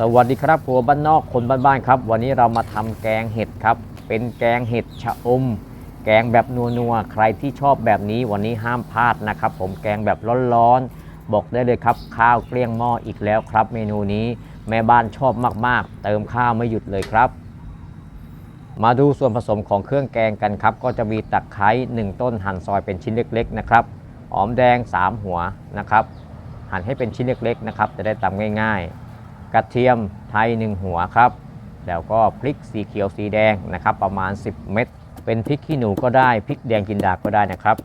สวัสดีครับครัวบ้านนอกคนบ้านๆครับ วันนี้เรามาทำแกงเห็ดครับ เป็นแกงเห็ดชะอม แกงแบบนัวๆใครที่ชอบแบบนี้วันนี้ห้ามพลาดนะครับ ผมแกงแบบร้อนๆบอกได้เลยครับข้าวเกลี้ยงหม้ออีกแล้วครับ เมนูนี้แม่บ้านชอบมากๆ เติมข้าวไม่หยุดเลยครับ มาดูส่วนผสมของเครื่องแกงกันครับ ก็จะมีตะไคร้1ต้นหั่นซอยเป็นชิ้นเล็ก ๆ นะครับหอมแดง 3 หัวนะครับ หั่นให้เป็นชิ้นเล็กๆนะครับจะได้ตำง่าย ๆ กระเทียมไทย 1 หัวครับ แล้วก็พริกสีเขียวสีแดงนะครับ ประมาณ 10 เม็ดเป็นพริกขี้หนูก็ได้พริกแดงจินดาก็ได้นะครับ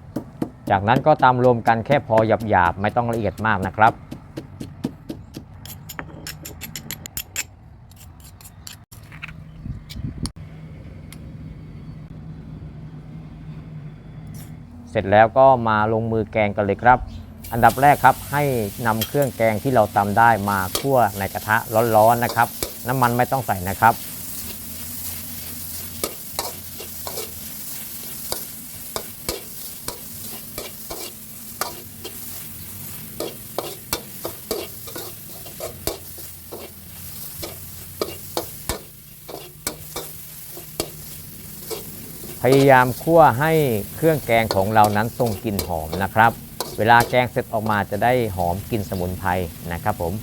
จากนั้นก็ตำรวมกันแค่พอหยาบๆไม่ต้องละเอียดมากนะครับเสร็จแล้วก็มาลงมือแกงกันเลยครับ อันดับแรกครับให้นำเครื่องแกงที่เราตำได้มาคั่วในกระทะร้อนๆนะครับ น้ำมันไม่ต้องใส่นะครับ พยายามคั่วให้เครื่องแกงของเรานั้นทรงกลิ่นหอมนะครับ เวลาแกงเสร็จออกมาจะได้หอมกลิ่นสมุนไพรนะครับผม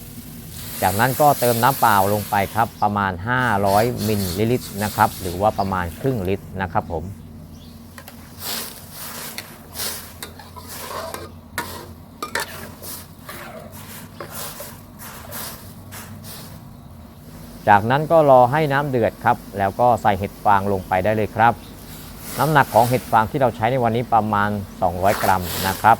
จากนั้นก็เติมน้ำเปล่าลงไปครับประมาณ 500มิลลิลิตรนะครับหรือว่าประมาณครึ่งลิตรนะครับผมจากนั้นก็รอให้น้ำเดือดครับ แล้วก็ใส่เห็ดฟางลงไปได้เลยครับ น้ำหนักของเห็ดฟางที่เราใช้ในวันนี้ประมาณ 200 กรัมนะครับ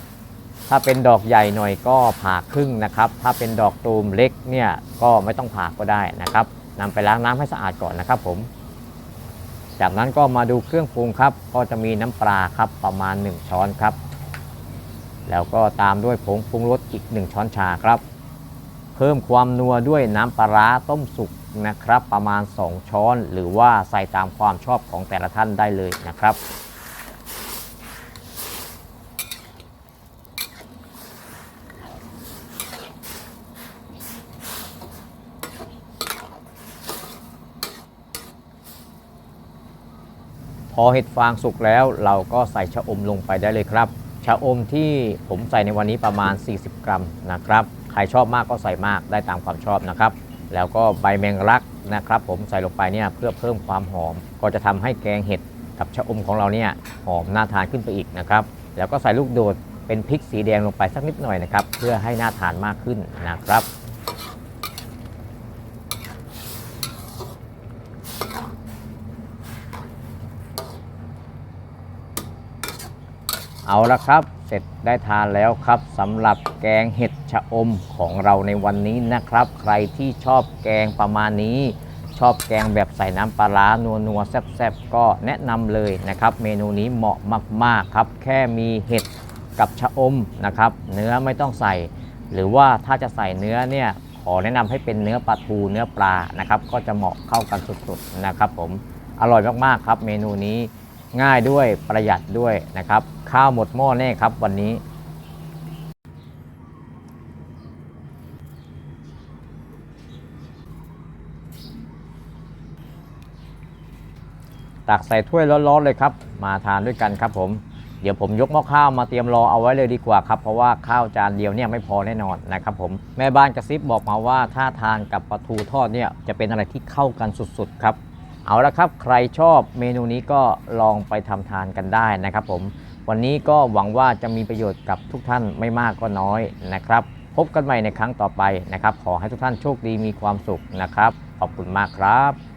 ถ้าเป็นดอกใหญ่หน่อยก็ผ่าครึ่งนะครับ ถ้าเป็นดอกตูมเล็กเนี่ยก็ไม่ต้องผ่าก็ได้นะครับนำไปล้างน้ำให้สะอาดก่อนนะครับผม จากนั้นก็มาดูเครื่องปรุงครับ ก็จะมีน้ำปลาครับประมาณ 1 ช้อนครับ แล้วก็ตามด้วยผงปรุงรสอีก 1 ช้อนชาครับ เพิ่มความนัวด้วยน้ำปลาร้าต้มสุกนะครับ ประมาณ 2 ช้อน หรือว่าใส่ตามความชอบของแต่ละท่านได้เลยนะครับ อเห็ดฟางสุกแล้วเราก็ใส่ชะอมลงไปได้เลยครับชะอมที่ผมใส่ในวันนี้ประมาณ 40 กรัมนะครับ ใครชอบมากก็ใส่มากได้ตามความชอบนะครับ แล้วก็ใบแมงลักนะครับ ผมใส่ลงไปเนี่ยเพื่อเพิ่มความหอม ก็จะทำให้แกงเห็ดกับชะอมของเราเนี่ยหอมน่าทานขึ้นไปอีกนะครับ แล้วก็ใส่ลูกโดดเป็นพริกสีแดงลงไปสักนิดหน่อยนะครับ เพื่อให้น่าทานมากขึ้นนะครับ เอาละครับ เสร็จได้ทานแล้วครับสำหรับแกงเห็ดชะอมของเราในวันนี้นะครับ ใครที่ชอบแกงประมาณนี้ ชอบแกงแบบใส่น้ำปลาร้านัวนัวแซ่บๆก็แนะนำเลยนะครับ เมนูนี้เหมาะมากๆครับ แค่มีเห็ดกับชะอมนะครับ เนื้อไม่ต้องใส่ หรือว่าถ้าจะใส่เนื้อเนี่ยขอแนะนำให้เป็นเนื้อปลาทูเนื้อปลานะครับ ก็จะเหมาะเข้ากันสุดๆนะครับ ผมอร่อยมากๆครับ เมนูนี้ ง่ายด้วยประหยัดด้วยนะครับ ข้าวหมดหม้อแน่ครับวันนี้ ตักใส่ถ้วยร้อนๆเลยครับ มาทานด้วยกันครับผมเดี๋ยวผมยกหม้อข้าวมาเตรียมรอเอาไว้เลยดีกว่าครับ เพราะว่าข้าวจานเดียวเนี่ยไม่พอแน่นอนนะครับผมแม่บ้านกระซิบบอกมาว่าถ้าทานกับปลาทูทอดเนี่ยจะเป็นอะไรที่เข้ากันสุดๆครับ เอาละครับใครชอบเมนูนี้ก็ลองไปทำทานกันได้นะครับผมวันนี้ก็หวังว่าจะมีประโยชน์กับทุกท่านไม่มากก็น้อยนะครับ พบกันใหม่ในครั้งต่อไปนะครับ ขอให้ทุกท่านโชคดีมีความสุขนะครับ ขอบคุณมากครับ